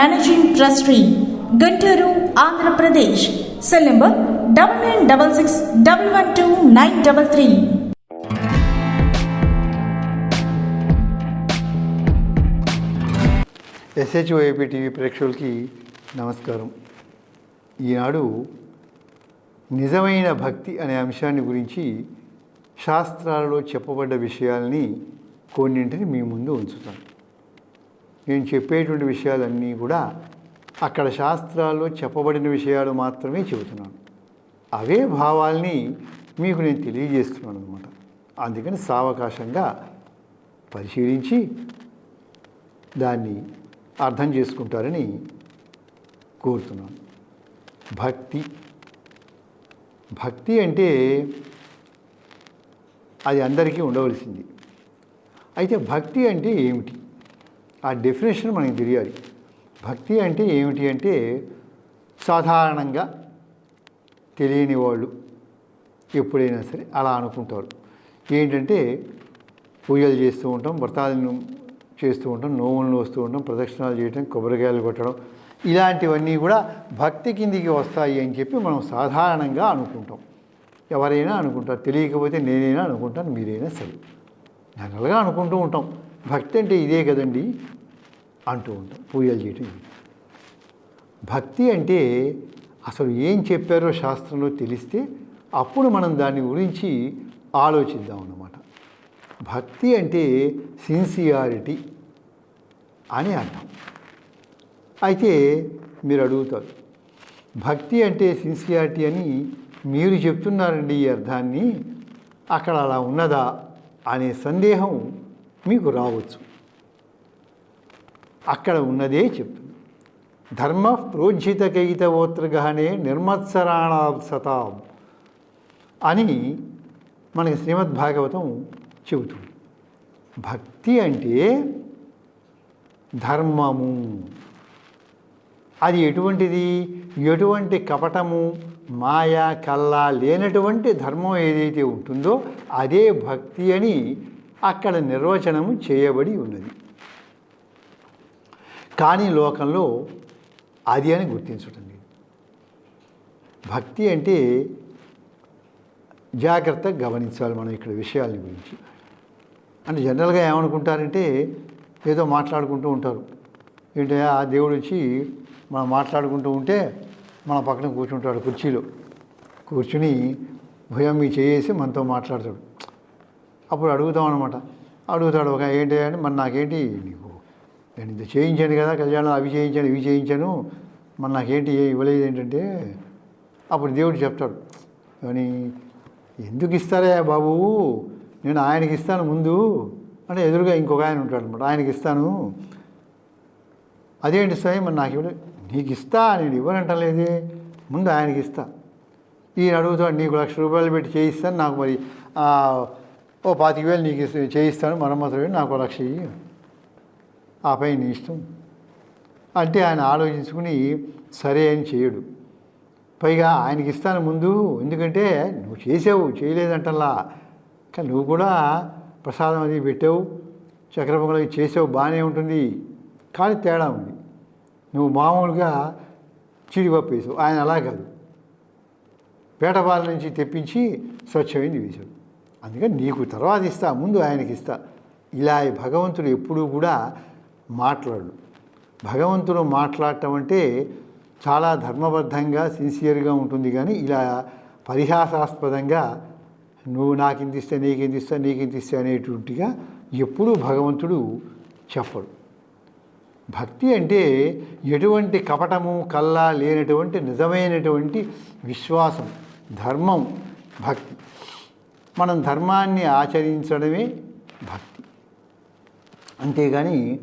managing trustee Guntur Andhra Pradesh cell number double nine double six double one two nine double three ఎస్హెచ్ఓఏపీ TV ప్రేక్షకులకి నమస్కారం. ఈనాడు నిజమైన భక్తి అనే అంశాన్ని గురించి శాస్త్రాలలో చెప్పబడ్డ విషయాల్ని కొన్నింటిని మీ ముందు ఉంచుతాను. నేను చెప్పేటువంటి విషయాలన్నీ కూడా అక్కడ శాస్త్రాల్లో చెప్పబడిన విషయాలు మాత్రమే చెబుతున్నాను. అవే భావాల్ని మీకు నేను తెలియజేస్తున్నాను అనమాట అందుకని సావకాశంగా పరిశీలించి దాన్ని అర్థం చేసుకుంటారని కోరుతున్నాను. భక్తి. భక్తి అంటే అది అందరికీ ఉండవలసింది. అయితే భక్తి అంటే ఏమిటి? ఆ డెఫినేషన్ మనకి తెలియాలి. భక్తి అంటే ఏమిటి అంటే సాధారణంగా తెలియని వాళ్ళు ఎప్పుడైనా సరే అలా అనుకుంటారు. ఏంటంటే పూజలు చేస్తూ ఉంటాం వ్రతాలను చేస్తూ ఉంటాం నోములను వస్తూ ఉంటాం ప్రదక్షిణాలు చేయటం కొబ్బరికాయలు కొట్టడం ఇలాంటివన్నీ కూడా భక్తి కిందికి వస్తాయి అని చెప్పి మనం సాధారణంగా అనుకుంటాం. ఎవరైనా అనుకుంటారు తెలియకపోతే నేనైనా అనుకుంటాను మీరైనా సరే. జనరల్గా అనుకుంటూ ఉంటాం. భక్తి అంటే ఇదే కదండి అంటూ ఉంటాం పూజలు చేయటం. భక్తి అంటే అసలు ఏం చెప్పారో శాస్త్రంలో తెలిస్తే అప్పుడు మనం దాని గురించి ఆలోచిద్దాం అన్నమాట. భక్తి అంటే సిన్సియారిటీ అని అర్థం. అయితే మీరు అడుగుతారు భక్తి అంటే సిన్సియారిటీ అని మీరు చెప్తున్నారండి ఈ అర్థాన్ని అక్కడ అలా ఉన్నదా అనే సందేహం మీకు రావచ్చు. అక్కడ ఉన్నదే చెప్తుంది. ధర్మ ప్రోజ్జితకైతవోత్రగహనే నిర్మత్సరాణాసతాం అని మనకి శ్రీమద్ భాగవతం చెబుతుంది. భక్తి అంటే ధర్మము. అది ఎటువంటిది? ఎటువంటి కపటము మాయ కల్లా లేనటువంటి ధర్మం ఏదైతే ఉంటుందో అదే భక్తి అని అక్కడ నిర్వచనము చేయబడి ఉన్నది. కానీ లోకంలో అది అని గుర్తించటం లేదు. భక్తి అంటే జాగ్రత్తగా గమనించాలి మనం ఇక్కడ విషయాల గురించి. అంటే జనరల్గా ఏమనుకుంటారంటే ఏదో మాట్లాడుకుంటూ ఉంటారు. ఏంటంటే ఆ దేవుడు వచ్చి మనం మాట్లాడుకుంటూ ఉంటే మన పక్కన కూర్చుంటాడు కుర్చీలో. కూర్చుని భయం మీ చేసి మనతో మాట్లాడతాడు. అప్పుడు అడుగుతాం అనమాట అడుగుతాడు ఒక ఏంటి అంటే మరి నాకేంటి నీకు? నేను ఇంత చేయించాను కదా కళ్యాణం అవి చేయించాను ఇవి చేయించాను మరి నాకేంటి ఇవ్వలేదు ఏంటంటే అప్పుడు దేవుడు చెప్తాడు. కానీ ఎందుకు ఇస్తారే బాబు? నేను ఆయనకి ఇస్తాను ముందు అంటే ఎదురుగా ఇంకొక ఆయన ఉంటాడు అనమాట ఆయనకి ఇస్తాను. అదేంటి స్వామి మరి నాకు ఇవ్వలేదు. నీకు ఇస్తా నేను ఇవ్వనంటలేదే ముందు ఆయనకి ఇస్తా. ఈయన అడుగుతాడు నీకు లక్ష రూపాయలు పెట్టి చేయిస్తాను నాకు మరి ఓ పాతిక వేలు నీకు చేయిస్తాను మరమ్మతులు నాకు లక్ష ఇయ్యి. ఆ పై నీ ఇష్టం. అంటే ఆయన ఆలోచించుకుని సరే అని చేయడు. పైగా ఆయనకి ఇస్తాను ముందు ఎందుకంటే నువ్వు చేసావు చేయలేదంటల్లా. కానీ నువ్వు కూడా ప్రసాదం అది పెట్టావు చక్కెర పొంగలి చేసావు బాగానే ఉంటుంది. కానీ తేడా ఉంది. నువ్వు మామూలుగా చిడిపప్పు వేసావు. ఆయన అలా కాదు. పేటపాల నుంచి తెప్పించి స్వచ్ఛమైంది వేశాడు అందుకని నీకు తర్వాత ఇస్తా ముందు ఆయనకి ఇస్తా. ఇలా భగవంతుడు ఎప్పుడూ కూడా మాట్లాడు. భగవంతుడు మాట్లాడటం అంటే చాలా ధర్మబద్ధంగా సిన్సియర్గా ఉంటుంది కానీ ఇలా పరిహాసాస్పదంగా నువ్వు నాకు ఇంత ఇస్తే నీకు ఇంత ఇస్తా నీకు ఇంత ఇస్తే అనేటువంటిగా ఎప్పుడూ భగవంతుడు చెప్పడు. భక్తి అంటే ఎటువంటి కపటము కల్లా లేనటువంటి నిజమైనటువంటి విశ్వాసం ధర్మం భక్తి. మనం ధర్మాన్ని ఆచరించడమే భక్తి. అంతేగాని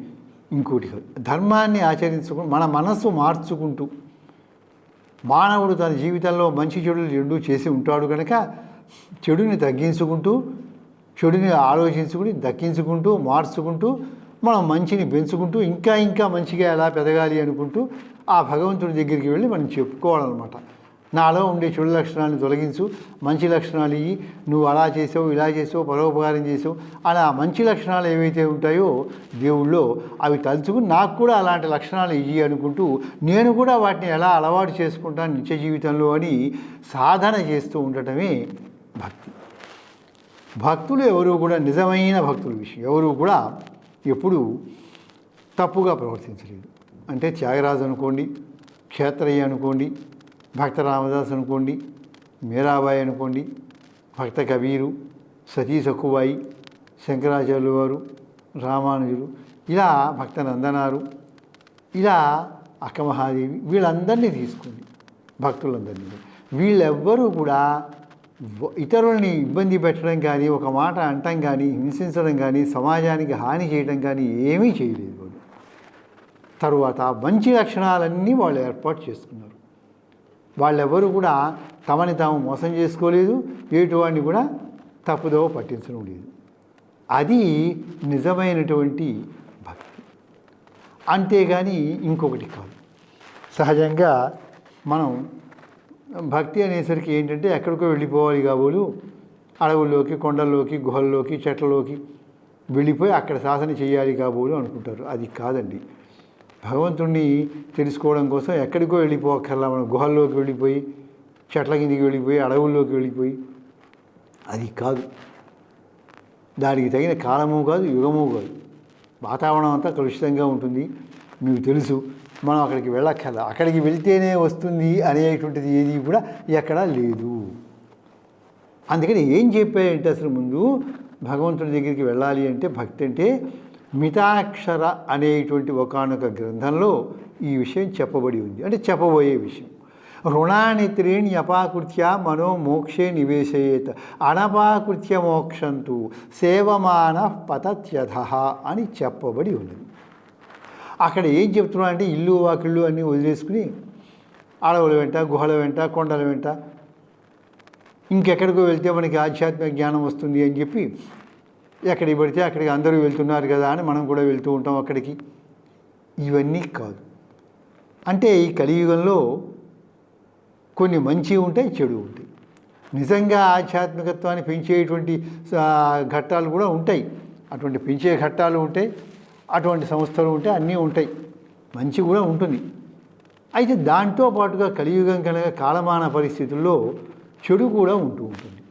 ఇంకోటి ధర్మాన్ని ఆచరించుకుంటూ మన మనస్సు మార్చుకుంటూ మానవుడు తన జీవితంలో మంచి చెడులు రెండూ చేసి ఉంటాడు కనుక చెడుని తగ్గించుకుంటూ చెడుని ఆలోచించుకుని దక్కించుకుంటూ మార్చుకుంటూ మనం మంచిని పెంచుకుంటూ ఇంకా ఇంకా మంచిగా ఎలా పెరగాలి అనుకుంటూ ఆ భగవంతుడి దగ్గరికి వెళ్ళి మనం చెప్పుకోవాలన్నమాట. నాలో ఉండే చెడు లక్షణాలను తొలగించు మంచి లక్షణాలు ఇవి నువ్వు అలా చేసావు ఇలా చేసావు పరోపకారం చేసావు అలా మంచి లక్షణాలు ఏవైతే ఉంటాయో దేవుళ్ళో అవి తలుచుకుని నాకు కూడా అలాంటి లక్షణాలు ఇవి అనుకుంటూ నేను కూడా వాటిని ఎలా అలవాటు చేసుకుంటాను నిత్య జీవితంలో అని సాధన చేస్తూ ఉండటమే భక్తి. భక్తులు ఎవరు కూడా నిజమైన భక్తుల విషయం. ఎవరు కూడా ఎప్పుడూ తప్పుగా ప్రవర్తించలేదు. అంటే త్యాగరాజు అనుకోండి క్షేత్రయ్య అనుకోండి భక్త రామదాస్ అనుకోండి మీరాబాయి అనుకోండి భక్త కబీరు సతీ సక్కుబాయి శంకరాచార్యులు వారు రామానుజులు ఇలా భక్త నందనారు ఇలా అక్కమహాదేవి వీళ్ళందరినీ తీసుకోండి భక్తులందరినీ. వీళ్ళెవ్వరూ కూడా ఇతరుల్ని ఇబ్బంది పెట్టడం కానీ ఒక మాట అంటం కానీ హింసించడం కానీ సమాజానికి హాని చేయడం కానీ ఏమీ చేయలేదు వాళ్ళు. తరువాత మంచి లక్షణాలన్నీ వాళ్ళు ఏర్పాటు చేసుకున్నారు. వాళ్ళెవరూ కూడా తమని తాము మోసం చేసుకోలేదు ఎటువాడిని కూడా తప్పుదోవ పట్టించడం లేదు అది నిజమైనటువంటి భక్తి. అంతేగాని ఇంకొకటి కాదు. సహజంగా మనం భక్తి అనేసరికి ఏంటంటే ఎక్కడికో వెళ్ళిపోవాలి కాబోలు అడవుల్లోకి కొండల్లోకి గుహల్లోకి చెట్లలోకి వెళ్ళిపోయి అక్కడ శాసన చేయాలి కాబోలు అనుకుంటారు. అది కాదండి. భగవంతుణ్ణి తెలుసుకోవడం కోసం ఎక్కడికో వెళ్ళిపోకర్లా మనం గుహల్లోకి వెళ్ళిపోయి చెట్ల కిందికి వెళ్ళిపోయి అడవుల్లోకి వెళ్ళిపోయి. అది కాదు. దానికి తగిన కాలము కాదు యుగము కాదు. వాతావరణం అంతా కలుషితంగా ఉంటుంది. మీకు తెలుసు మనం అక్కడికి వెళ్ళక్కర్లా. అక్కడికి వెళ్తేనే వస్తుంది అనేటువంటిది ఏది కూడా ఎక్కడా లేదు. అందుకని ఏం చెప్పాయంటే అసలు ముందు భగవంతుడి దగ్గరికి వెళ్ళాలి అంటే భక్తి అంటే మితాక్షర అనేటువంటి ఒకానొక గ్రంథంలో ఈ విషయం చెప్పబడి ఉంది. అంటే చెప్పబోయే విషయం. రుణాన్ని అపాకృత్య మనోమోక్షే నివేశయేత్. అనపాకృత్య మోక్షంతు సేవమాన పతత్యథ అని చెప్పబడి ఉన్నది అక్కడ ఏం చెప్తున్నా అంటే ఇల్లు వాకిళ్ళు అన్నీ వదిలేసుకుని అడవుల వెంట గుహల వెంట కొండల వెంట ఇంకెక్కడికో వెళ్తే మనకి ఆధ్యాత్మిక జ్ఞానం వస్తుంది అని చెప్పి ఎక్కడికి పడితే అక్కడికి అందరూ వెళ్తున్నారు కదా అని మనం కూడా వెళ్తూ ఉంటాం అక్కడికి. ఇవన్నీ కాదు. అంటే ఈ కలియుగంలో కొన్ని మంచి ఉంటాయి చెడు ఉంటాయి. నిజంగా ఆధ్యాత్మికత్వాన్ని పెంచేటువంటి ఘట్టాలు కూడా ఉంటాయి. అటువంటి పెంచే ఘట్టాలు ఉంటాయి అటువంటి సంస్థలు ఉంటాయి అన్నీ ఉంటాయి. మంచి కూడా ఉంటుంది. అయితే దాంతో పాటుగా కలియుగం కనుక కాలమాన పరిస్థితుల్లో చెడు కూడా ఉంటూ ఉంటుంది.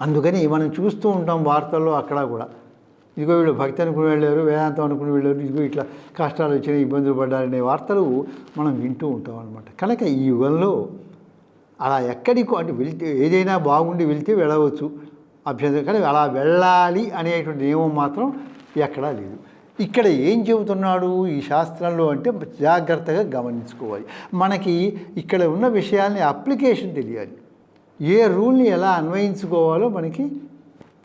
అందుకని మనం చూస్తూ ఉంటాం వార్తల్లో అక్కడ కూడా. ఇదిగో వీళ్ళు భక్తి అనుకుని వెళ్ళారు వేదాంతం అనుకుని వెళ్ళారు ఇదిగో ఇట్లా కష్టాలు వచ్చినాయి ఇబ్బందులు పడ్డారనే వార్తలు మనం వింటూ ఉంటాం అనమాట కనుక ఈ యుగంలో అలా ఎక్కడికో అంటే వెళ్తే ఏదైనా బాగుండి వెళ్తే వెళ్ళవచ్చు. అభ్యంతరం కానీ అలా వెళ్ళాలి అనేటువంటి నియమం మాత్రం ఎక్కడా లేదు. ఇక్కడ ఏం చెబుతున్నాడు ఈ శాస్త్రంలో అంటే జాగ్రత్తగా గమనించుకోవాలి. మనకి ఇక్కడ ఉన్న విషయాల్ని అప్లికేషన్ తెలియాలి. ఏ రూల్ని ఎలా అన్వయించుకోవాలో మనకి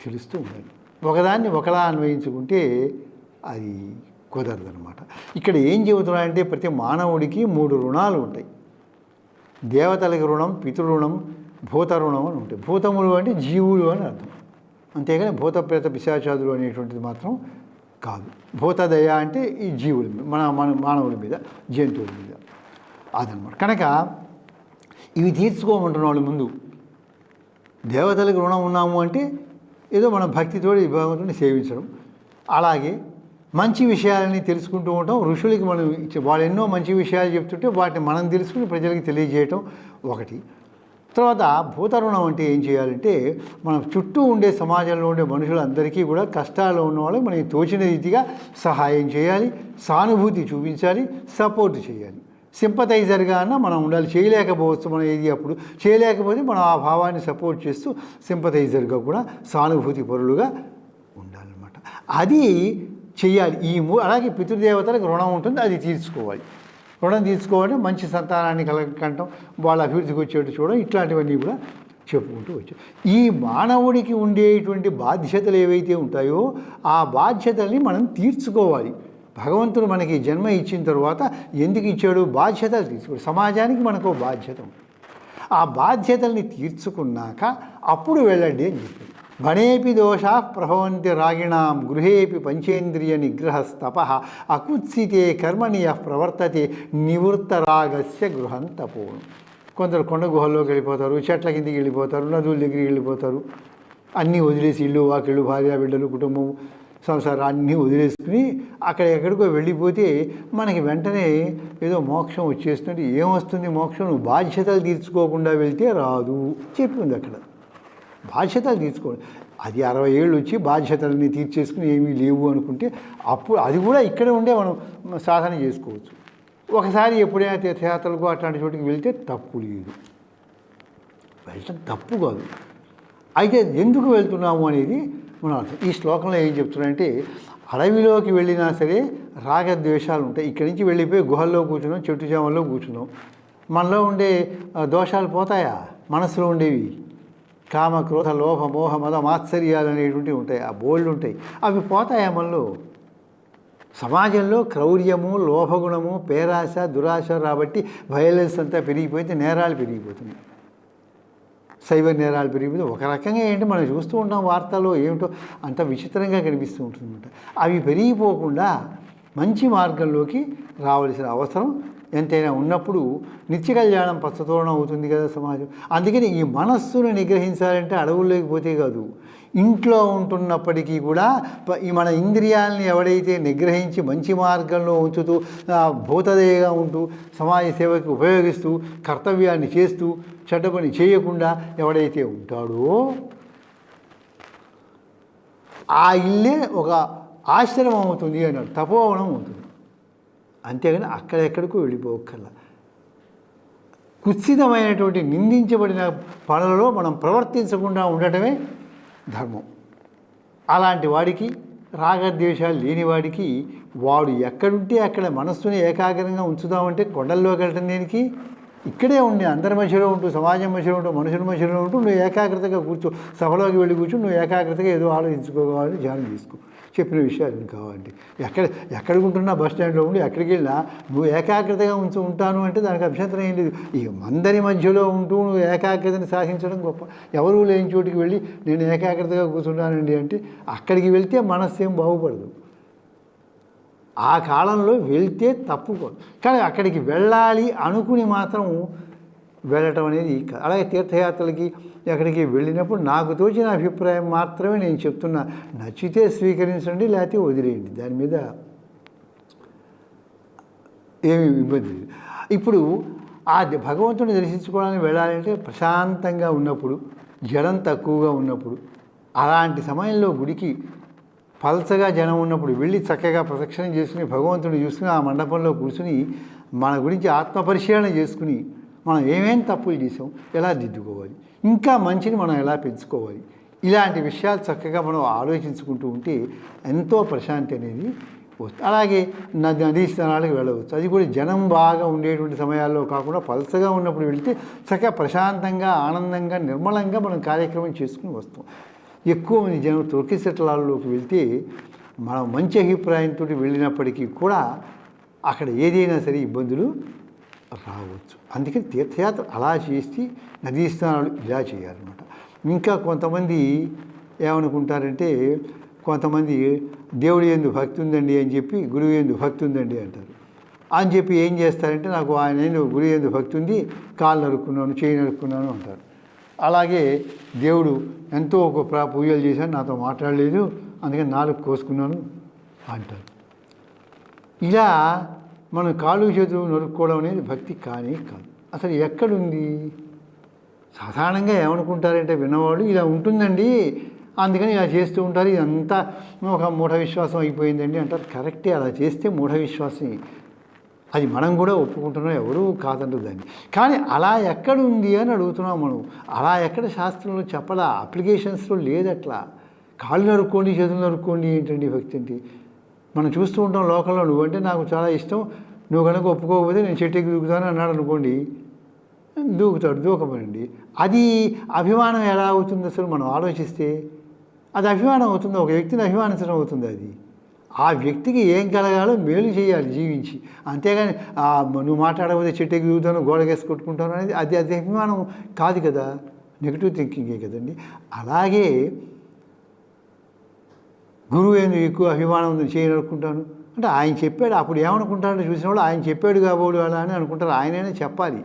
తెలుస్తూ ఉండాలి. ఒకదాన్ని ఒకలా అన్వయించుకుంటే అది కుదరదనమాట ఇక్కడ ఏం చెబుతున్నాడంటే ప్రతి మానవుడికి మూడు రుణాలు ఉంటాయి. దేవతలకి రుణం పితృరుణం భూత రుణం అని ఉంటాయి. భూతములు అంటే జీవులు అని అర్థం. అంతేగాని భూత ప్రేత పిశాచాదులు అనేటువంటిది మాత్రం కాదు. భూతదయ అంటే ఈ జీవుల మీద మన మన మానవుల మీద జంతువుల మీద అదనమాట. కనుక ఇవి తీర్చుకోమంటున్న వాళ్ళు ముందు దేవతలకు రుణం ఉన్నాము అంటే ఏదో మన భక్తితో ఈ భగవంతుని సేవించడం. అలాగే మంచి విషయాలని తెలుసుకుంటూ ఉంటాం. ఋషులకి మనం ఇచ్చే- వాళ్ళు ఎన్నో మంచి విషయాలు చెప్తుంటే వాటిని మనం తెలుసుకుని ప్రజలకి తెలియజేయటం ఒకటి. తర్వాత భూతరుణం అంటే ఏం చేయాలంటే మనం చుట్టూ ఉండే సమాజంలో ఉండే మనుషులందరికీ కూడా కష్టాల్లో ఉన్న వాళ్ళకి మనకి తోచిన రీతిగా సహాయం చేయాలి. సానుభూతి చూపించాలి. సపోర్ట్ చేయాలి. సింపతైజర్గా మనం ఉండాలి. చేయలేకపోవచ్చు మనం ఏది అప్పుడు. చేయలేకపోతే మనం ఆ భావాన్ని సపోర్ట్ చేస్తూ సింపథైజర్గా కూడా సానుభూతి పరులుగా ఉండాలన్నమాట. అది చేయాలి ఈ మూ అలాగే పితృదేవతలకు రుణం ఉంటుంది. అది తీర్చుకోవాలి. రుణం తీర్చుకోవాలి మంచి సంతానాన్ని కలగకంటాం. వాళ్ళ అభివృద్ధికి వచ్చేట్టు చూడడం ఇట్లాంటివన్నీ కూడా చెప్పుకుంటూ వచ్చాం. ఈ మానవుడికి ఉండేటువంటి బాధ్యతలు ఏవైతే ఉంటాయో ఆ బాధ్యతల్ని మనం తీర్చుకోవాలి. భగవంతుడు మనకి జన్మ ఇచ్చిన తర్వాత ఎందుకు ఇచ్చాడు? బాధ్యతలు తీసుకోడు. సమాజానికి మనకు బాధ్యత ఉంది. ఆ బాధ్యతల్ని తీర్చుకున్నాక అప్పుడు వెళ్ళండి అని చెప్పి వనేపి దోషా ప్రభవంతి రాగిణాం గృహేపి పంచేంద్రియ నిగ్రహస్తప అకుత్సితే కర్మణియ ప్రవర్తతే నివృత్తరాగస్య గృహం తపోను. కొందరు కొండ గుహల్లోకి వెళ్ళిపోతారు చెట్ల కిందికి వెళ్ళిపోతారు నదుల దగ్గరికి వెళ్ళిపోతారు. అన్నీ వదిలేసి ఇల్లు వాకిళ్ళు భార్య బిడ్డలు కుటుంబం సంసారం అన్నీ వదిలేసుకుని అక్కడ ఎక్కడికో వెళ్ళిపోతే మనకి వెంటనే ఏదో మోక్షం వచ్చేస్తుంది. ఏమొస్తుంది మోక్షం? నువ్వు బాధ్యతలు తీర్చుకోకుండా వెళ్తే రాదు చెప్పింది అక్కడ. బాధ్యతలు తీర్చుకోండి అది అరవై ఏళ్ళు వచ్చి బాధ్యతలని తీర్చేసుకుని ఏమీ లేవు అనుకుంటే అప్పుడు అది కూడా ఇక్కడే ఉండే మనం సాధన చేసుకోవచ్చు. ఒకసారి ఎప్పుడైనా తీర్థయాత్రలకు అట్లాంటి చోటికి వెళ్తే తప్పు లేదు. వెళ్ళటం తప్పు కాదు. అయితే ఎందుకు వెళ్తున్నాము అనేది మనం ఈ శ్లోకంలో ఏం చెప్తున్నారంటే అడవిలోకి వెళ్ళినా సరే రాగద్వేషాలు ఉంటాయి. ఇక్కడి నుంచి వెళ్ళిపోయి గుహల్లో కూర్చున్నాం చెట్టు చేమల్లో కూర్చున్నాం. మనలో ఉండే దోషాలు పోతాయా? మనసులో ఉండేవి. కామ క్రోధ లోభ మోహ మద మాత్సర్యాలు అనేటువంటివి ఉంటాయి. ఆ బోల్డ్ ఉంటాయి. అవి పోతాయా మనలో? సమాజంలో క్రౌర్యము లోభగుణము పేరాశ దురాశ రాబట్టి వయలెన్స్ అంతా పెరిగిపోతే నేరాలు పెరిగిపోతున్నాయి. సైబర్ నేరాలు పెరిగిపోతే ఒక రకంగా ఏంటి మనం చూస్తూ ఉంటాం వార్తల్లో ఏమిటో అంత విచిత్రంగా కనిపిస్తూ ఉంటుందన్నమాట. అవి పెరిగిపోకుండా మంచి మార్గంలోకి రావలసిన అవసరం ఎంతైనా ఉన్నప్పుడు నిత్య కళ్యాణం పచ్చతోరణం అవుతుంది కదా సమాజం. అందుకని ఈ మనస్సును నిగ్రహించాలంటే అడవుల్లోకి పోతే కాదు. ఇంట్లో ఉంటున్నప్పటికీ కూడా మన ఇంద్రియాలని ఎవడైతే నిగ్రహించి మంచి మార్గంలో ఉంచుతూ భూతదయగా ఉంటూ సమాజ సేవకి ఉపయోగిస్తూ కర్తవ్యాన్ని చేస్తూ చెడ్డ పని చేయకుండా ఎవడైతే ఉంటాడో ఆ ఇల్లే ఒక ఆశ్రమం అవుతుంది అన్నాడు తపోవనం అవుతుంది. అంతేగాని అక్కడెక్కడికో వెళ్ళిపోకల్లా కుత్సితమైనటువంటి నిందించబడిన పనులలో మనం ప్రవర్తించకుండా ఉండటమే ధర్మం. అలాంటి వాడికి రాగద్వేషాలు లేని వాడికి వాడు ఎక్కడుంటే అక్కడ మనస్సుని ఏకాగ్రంగా ఉంచుదామంటే కొండల్లో వెళ్ళటం దేనికి? ఇక్కడే ఉండి అందరి మధ్యలో ఉంటూ సమాజం మధ్యలో ఉంటూ మనుషుల మధ్యలో ఉంటూ నువ్వు ఏకాగ్రతగా కూర్చో సభలోకి వెళ్ళి కూర్చో నువ్వు ఏకాగ్రతగా ఏదో ఆలోచించుకోవాలి ధ్యానం చేసుకో. చెప్పిన విషయాలు కావాలి. ఎక్కడ ఎక్కడికి ఉంటున్నా బస్ స్టాండ్లో ఉండి ఎక్కడికి వెళ్ళినా నువ్వు ఏకాగ్రతగా ఉంచు ఉంటాను అంటే దానికి అభ్యంతరం ఏం లేదు. ఈ అందరి మధ్యలో ఉంటూ నువ్వు ఏకాగ్రతని సాధించడం గొప్ప. ఎవరు లేని చోటికి వెళ్ళి నేను ఏకాగ్రతగా కూర్చున్నానండి అంటే అక్కడికి వెళ్తే మనస్సు ఏం బాగుపడదు. ఆ కాలంలో వెళ్తే తప్పుకోదు. కానీ అక్కడికి వెళ్ళాలి అనుకుని మాత్రం వెళ్ళటం అనేది అలాగే తీర్థయాత్రలకి ఎక్కడికి వెళ్ళినప్పుడు నాకు తోచిన అభిప్రాయం మాత్రమే నేను చెప్తున్నా. నచ్చితే స్వీకరించండి లేకపోతే వదిలేయండి. దాని మీద ఏమి ఇబ్బంది లేదు. ఇప్పుడు ఆ భగవంతుని దర్శించుకోవడానికి వెళ్ళాలంటే ప్రశాంతంగా ఉన్నప్పుడు జనం తక్కువగా ఉన్నప్పుడు అలాంటి సమయంలో గుడికి పలచగా జనం ఉన్నప్పుడు వెళ్ళి చక్కగా ప్రదక్షిణం చేసుకుని భగవంతుని చూసుకుని ఆ మండపంలో కూర్చుని మన గురించి ఆత్మపరిశీలన చేసుకుని మనం ఏమేం తప్పులు చేసాం ఎలా దిద్దుకోవాలి ఇంకా మంచిని మనం ఎలా పెంచుకోవాలి ఇలాంటి విషయాలు చక్కగా మనం ఆలోచించుకుంటూ ఉంటే ఎంతో ప్రశాంతి అనేది వస్తుంది. అలాగే నది నదీ స్థానాలకు వెళ్ళవచ్చు. అది కూడా జనం బాగా ఉండేటువంటి సమయాల్లో కాకుండా పలసగా ఉన్నప్పుడు వెళ్తే చక్కగా ప్రశాంతంగా ఆనందంగా నిర్మలంగా మనం కార్యక్రమం చేసుకుని వస్తాం. ఎక్కువ మంది జనం తొక్కిసెట్లలోకి వెళ్తే మనం మంచి అభిప్రాయంతో వెళ్ళినప్పటికీ కూడా అక్కడ ఏదైనా సరే ఇబ్బందులు రావచ్చు. అందుకని తీర్థయాత్ర అలా చేసి నదీ స్నానాలు ఇలా చేయాలన్నమాట. ఇంకా కొంతమంది ఏమనుకుంటారంటే కొంతమంది దేవుడి ఎందు భక్తి ఉందండి అని చెప్పి గురువు ఎందు భక్తి ఉందండి అంటారు. అని చెప్పి ఏం చేస్తారంటే నాకు ఆయన ఎందు గురువు ఎందు భక్తి ఉంది కాళ్ళు నరుక్కున్నాను చేయి నరుక్కున్నాను అంటారు. అలాగే దేవుడు ఎంతో ఒక ప్రా పూజలు చేశాను నాతో మాట్లాడలేదు అందుకని నాలుగు కోసుకున్నాను అంటారు. ఇలా మనం కాళ్ళు చేతులు నరుక్కోవడం అనేది భక్తి కానీ కాదు. అసలు ఎక్కడుంది? సాధారణంగా ఏమనుకుంటారంటే విన్నవాళ్ళు ఇలా ఉంటుందండి అందుకని ఇలా చేస్తూ ఉంటారు ఇదంతా ఒక మూఢ విశ్వాసం అయిపోయిందండి అంటారు. కరెక్టే అలా చేస్తే మూఢ విశ్వాసం. అది మనం కూడా ఒప్పుకుంటున్నాం ఎవరూ కాదంటారు దాన్ని. కానీ అలా ఎక్కడ ఉంది అని అడుగుతున్నాం మనం. అలా ఎక్కడ శాస్త్రంలో చెప్పలా? అప్లికేషన్స్లో లేదట్లా. కాళ్ళు నరుక్కోండి చేతులు నరుక్కోండి ఏంటండి భక్తి అంటే? మనం చూస్తూ ఉంటాం లోకల్లో నువ్వంటే నాకు చాలా ఇష్టం నువ్వు కనుక ఒప్పుకోకపోతే నేను చెట్టుకి దూకుతాను అన్నాడు అనుకోండి దూకుతాడు దూకమనండి అది అభిమానం ఎలా అవుతుంది అసలు మనం ఆలోచిస్తే? అది అభిమానం అవుతుంది ఒక వ్యక్తిని అభిమానించడం అవుతుంది అది. ఆ వ్యక్తికి ఏం కలగాలో మేలు చేయాలి జీవించి. అంతేగాని నువ్వు మాట్లాడకపోతే చెట్టుకి దూకుతాను గోడకేసి కొట్టుకుంటాను అనేది అది అది అభిమానం కాదు కదా. నెగిటివ్ థింకింగే కదండి. అలాగే గురువు ఎందుకు ఎక్కువ అభిమానం ఉంది చేయాలనుకుంటాను అంటే ఆయన చెప్పాడు అప్పుడు ఏమనుకుంటాడో చూసిన వాళ్ళు ఆయన చెప్పాడు కాబోడు అలా అని అనుకుంటారు. ఆయనైనా చెప్పాలి.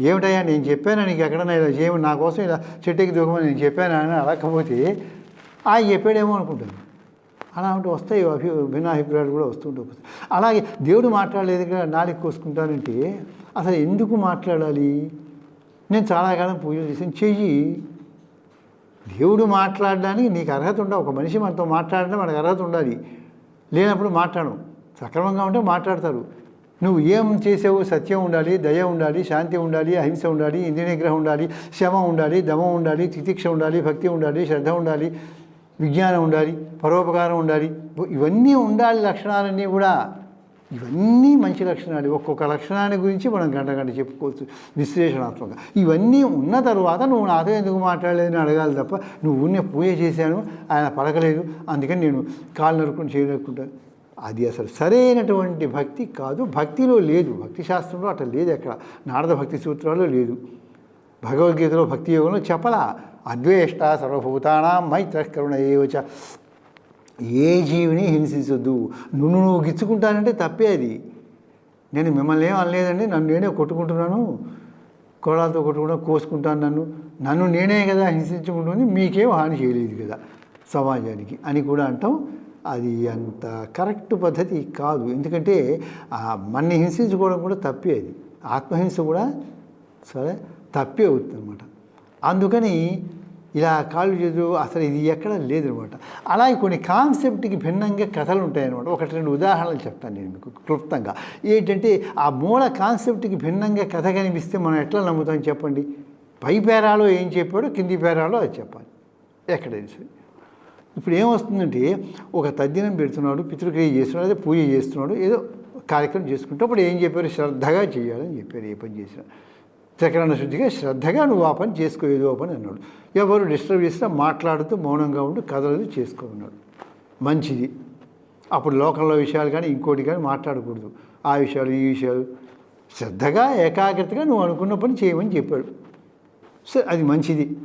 ఏమిటయ్యా నేను చెప్పాను? నీకు ఎక్కడన్నా ఇలా చేయమని నా కోసం ఇలా చెట్టుకి దూకమని నేను చెప్పాను అని అడగకపోతే ఆయన చెప్పాడేమో అనుకుంటాను అలా ఉంటే వస్తాయి అభి భిన్నాభిప్రాయాలు కూడా వస్తుంటూ అలాగే దేవుడు మాట్లాడలేదు కదా నాలుగు కోసుకుంటానంటే అసలు ఎందుకు మాట్లాడాలి? నేను చాలా కాలం పూజలు చేశాను. చెయ్యి దేవుడు మాట్లాడడానికి నీకు అర్హత ఉండవు. ఒక మనిషి మనతో మాట్లాడితే మనకు అర్హత ఉండాలి. లేనప్పుడు మాట్లాడడం సక్రమంగా ఉంటే మాట్లాడతారు. నువ్వు ఏం చేసావు సత్యం ఉండాలి దయ ఉండాలి శాంతి ఉండాలి అహింస ఉండాలి ఇంద్రియనిగ్రహం ఉండాలి శమ ఉండాలి దమం ఉండాలి తితిక్ష ఉండాలి భక్తి ఉండాలి శ్రద్ధ ఉండాలి విజ్ఞానం ఉండాలి పరోపకారం ఉండాలి. ఇవన్నీ ఉండాలి లక్షణాలన్నీ కూడా. ఇవన్నీ మంచి లక్షణాలు. ఒక్కొక్క లక్షణాన్ని గురించి మనం గంట గంట చెప్పుకోవచ్చు. విశ్లేషణాత్మకంగా ఇవన్నీ ఉన్న తర్వాత నువ్వు నాతో ఎందుకు మాట్లాడలేదని అడగాలి తప్ప నువ్వు నేను పూజ చేశాను ఆయన పలకలేదు అందుకని నేను కాలు నరుకుని చేయనుకుంటాను అది అసలు సరైనటువంటి భక్తి కాదు. భక్తిలో లేదు. భక్తి శాస్త్రంలో అట్లా లేదు ఎక్కడ. నారద భక్తి సూత్రాల్లో లేదు. భగవద్గీతలో భక్తి యోగంలో చెప్పలా. అద్వేష్ట సర్వభూతానాం మైత్ర కరుణ ఏవచ ఏ జీవిని హింసించొద్దు. నువ్వు నువ్వు గిచ్చుకుంటానంటే తప్పే అది. నేను మిమ్మల్ని ఏం అనలేదండి నన్ను నేనే కొట్టుకుంటున్నాను. కోడాలతో కొట్టుకుంటా కోసుకుంటాను నన్ను. నన్ను నేనే కదా హింసించుకుంటుంది మీకేం హాని చేయలేదు కదా సమాజానికి అని కూడా అంటాం. అది అంత కరెక్ట్ పద్ధతి కాదు. ఎందుకంటే మన్ని హింసించుకోవడం కూడా తప్పే అది. ఆత్మహింస కూడా సరే తప్పే అవుతుంది అనమాట అందుకని ఇలా కాళ్ళు చేతులు అసలు ఇది ఎక్కడ లేదనమాట. అలాగే కొన్ని కాన్సెప్ట్కి భిన్నంగా కథలు ఉంటాయన్నమాట. ఒకటి రెండు ఉదాహరణలు చెప్తాను నేను మీకు క్లుప్తంగా. ఏంటంటే ఆ మూల కాన్సెప్ట్కి భిన్నంగా కథ కనిపిస్తే మనం ఎట్లా నమ్ముతాం చెప్పండి? పై పేరాలో ఏం చెప్పాడో కింది పేరాలో అది చెప్పాలి. ఎక్కడైనా సరే ఇప్పుడు ఏమొస్తుందంటే ఒక తద్దినం పెడుతున్నాడు పితృక్రియ చేస్తున్నాడు అదే పూజ చేస్తున్నాడు ఏదో కార్యక్రమం చేసుకుంటే అప్పుడు ఏం చెప్పారు? శ్రద్ధగా చేయాలని చెప్పారు ఏ పని చేసినా. చక్రాన శుద్ధిగా శ్రద్ధగా నువ్వు ఆ పని చేసుకో ఏదో పని అన్నాడు. ఎవరు డిస్టర్బ్ చేసినా మాట్లాడుతూ మౌనంగా ఉండి కథలు చేసుకోమన్నాడు మంచిది. అప్పుడు లోకల్లో విషయాలు కానీ ఇంకోటి కానీ మాట్లాడకూడదు. ఆ విషయాలు ఈ విషయాలు. శ్రద్ధగా ఏకాగ్రతగా నువ్వు అనుకున్న పని చేయమని చెప్పాడు. సరే అది మంచిది.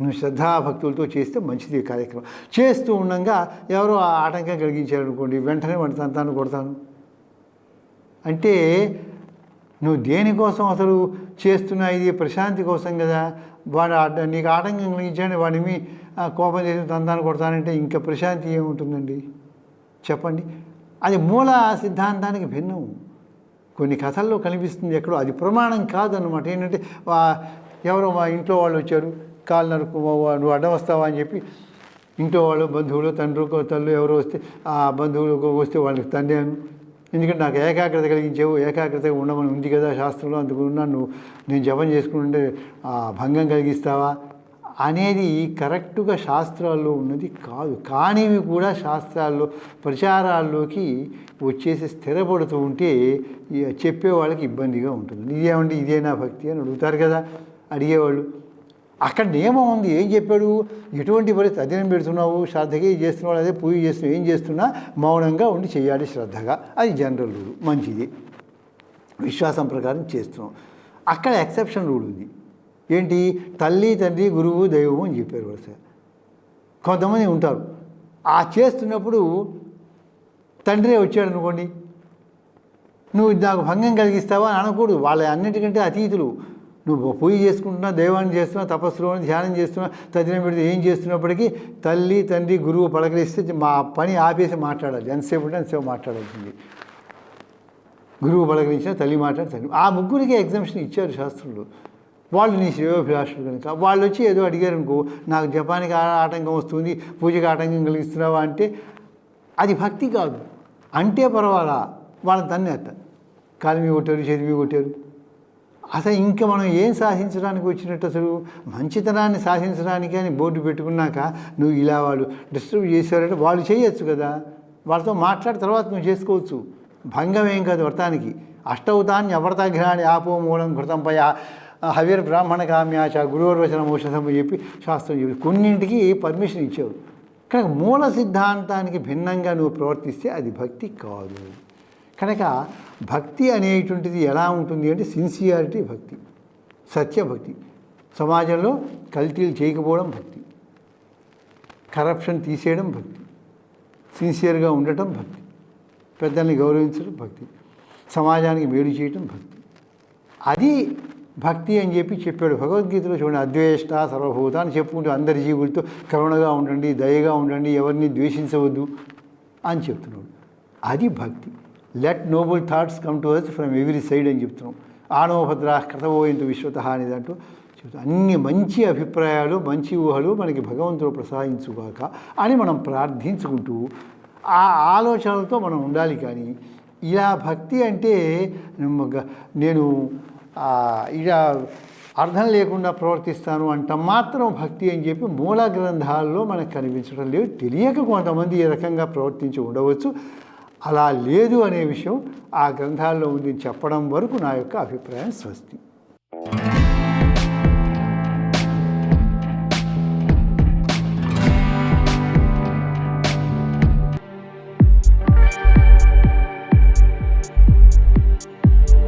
నువ్వు శ్రద్ధాభక్తులతో చేస్తే మంచిది కార్యక్రమం. చేస్తూ ఉండగా ఎవరో ఆ ఆటంకం కలిగించారనుకోండి వెంటనే వాడి సంతానం కొడతాను. అంటే నువ్వు దేనికోసం అసలు చేస్తున్నా ఇది ప్రశాంతి కోసం కదా? వాడు నీకు ఆటంకం కలిగించాడు వాడి మీ కోపం చేసి తందాన్ని కొడతానంటే ఇంకా ప్రశాంతి ఏముంటుందండి? చెప్పండి. అది మూల సిద్ధాంతానికి భిన్నం. కొన్ని కథల్లో కనిపిస్తుంది ఎక్కడో అది ప్రమాణం కాదన్నమాట. ఏంటంటే ఎవరో మా ఇంట్లో వాళ్ళు వచ్చారు కాలు నరుకు నువ్వు అడ్డం వస్తావా అని చెప్పి ఇంట్లో వాళ్ళు బంధువులు తండ్రి తల్లు ఎవరు వస్తే ఆ బంధువులు వస్తే వాళ్ళకి తండ్రి ఎందుకంటే నాకు ఏకాగ్రత కలిగించావు ఏకాగ్రతగా ఉండమని ఉంది కదా శాస్త్రంలో అందుకు నువ్వు నేను జపం చేసుకుంటే భంగం కలిగిస్తావా? అనేది కరెక్ట్గా శాస్త్రాల్లో ఉన్నది కాదు. కానివి కూడా శాస్త్రాల్లో ప్రచారాల్లోకి వచ్చేసి స్థిరపడుతూ ఉంటే చెప్పే వాళ్ళకి ఇబ్బందిగా ఉంటుంది. ఇదేమండి ఇదేనా భక్తి అని అడుగుతారు కదా అడిగేవాళ్ళు. అక్కడ నియమం ఉంది. ఏం చెప్పాడు? ఎటువంటి పరిస్థితి? తదినం పెడుతున్నావు శ్రద్ధగా చేస్తున్నావు అదే పూజ చేస్తున్నావు ఏం చేస్తున్నా మౌనంగా ఉండి చేయాలి శ్రద్ధగా. అది జనరల్ రూల్. మంచిది. విశ్వాసం ప్రకారం చేస్తున్నాం. అక్కడ ఎక్సెప్షన్ రూల్ ఉంది. ఏంటి? తల్లి తండ్రి గురువు దైవం అని చెప్పారు వరుస కొంతమంది ఉంటారు. ఆ చేస్తున్నప్పుడు తండ్రే వచ్చాడు అనుకోండి. నువ్వు నాకు భంగం కలిగిస్తావా? అని అనకూడదు. వాళ్ళ అన్నిటికంటే అతీతులు. నువ్వు పూజ చేసుకుంటున్నా దైవాన్ని చేస్తున్నా తపస్సులో ధ్యానం చేస్తున్నా తదినం పెడితే ఏం చేస్తున్నప్పటికీ తల్లి తండ్రి గురువు పలకరిస్తే మా పని ఆపేసి మాట్లాడాలి. ఎంతసేపు ఉంటే అంతసేపు మాట్లాడాల్సింది. గురువు పలకరించిన తల్లి మాట్లాడి ఆ ముగ్గురికి ఎగ్జామ్షన్ ఇచ్చారు శాస్త్రులు. వాళ్ళు నీ శ్రేయోభిలాషులు కనుక. వాళ్ళు వచ్చి ఏదో అడిగారు అనుకో నాకు జపానికి ఆటంకం వస్తుంది పూజకి ఆటంకం కలిగిస్తున్నావా అంటే అది భక్తి కాదు. అంటే పర్వాలా? వాళ్ళని తన్నేట మీ కొట్టారు చదివి కొట్టారు. అసలు ఇంకా మనం ఏం సాధించడానికి వచ్చినట్టు అసలు? మంచితనాన్ని సాధించడానికి అని బోర్డు పెట్టుకున్నాక నువ్వు ఇలా వాళ్ళు డిస్టర్బ్ చేశారంటే వాళ్ళు చేయొచ్చు కదా. వాళ్ళతో మాట్లాడిన తర్వాత నువ్వు చేసుకోవచ్చు. భంగం ఏం కాదు వ్రతానికి. అష్టౌతాన్ని అవ్రతఘ్రాన్ని ఆపో మూలం కృతంపై హవీర్ బ్రాహ్మణ కామ్యాచ గురువర్వచన మోషసం చెప్పి శాస్త్రం చెప్పి కొన్నింటికి పర్మిషన్ ఇచ్చావు. కానీ మూల సిద్ధాంతానికి భిన్నంగా నువ్వు ప్రవర్తిస్తే అది భక్తి కాదు. కనుక భక్తి అనేటువంటిది ఎలా ఉంటుంది అంటే సిన్సియారిటీ భక్తి సత్యభక్తి. సమాజంలో కల్తీలు చేయకపోవడం భక్తి. కరప్షన్ తీసేయడం భక్తి. సిన్సియర్గా ఉండటం భక్తి. పెద్దల్ని గౌరవించడం భక్తి. సమాజానికి మేలు చేయటం భక్తి. అది భక్తి అని చెప్పి చెప్పాడు భగవద్గీతలో చూడండి అద్వేష్ట సర్వభూత అని చెప్పుకుంటూ అందరి జీవులతో కరుణగా ఉండండి దయగా ఉండండి ఎవరిని ద్వేషించవద్దు అని చెప్తున్నాడు. అది భక్తి. Let noble thoughts come to us from every side అని చెప్తున్నాం. ఆనవభద్ర ఇంత విశ్వత అనేది అంటూ చెబుతాం అన్ని మంచి అభిప్రాయాలు మంచి ఊహలు మనకి భగవంతుడు ప్రసాదించుగాక అని మనం ప్రార్థించుకుంటూ ఆ ఆలోచనలతో మనం ఉండాలి కానీ ఇలా భక్తి అంటే నేను ఇలా అర్థం లేకుండా ప్రవర్తిస్తాను అంట మాత్రం భక్తి అని చెప్పి మూల గ్రంథాల్లో మనకు కనిపించడం లేదు. తెలియక కొంతమంది ఈ రకంగా ప్రవర్తించి ఉండవచ్చు. అలా లేదు అనే విషయం ఆ గ్రంథాల్లో ఉంది చెప్పడం వరకు నా యొక్క అభిప్రాయం స్వస్తి.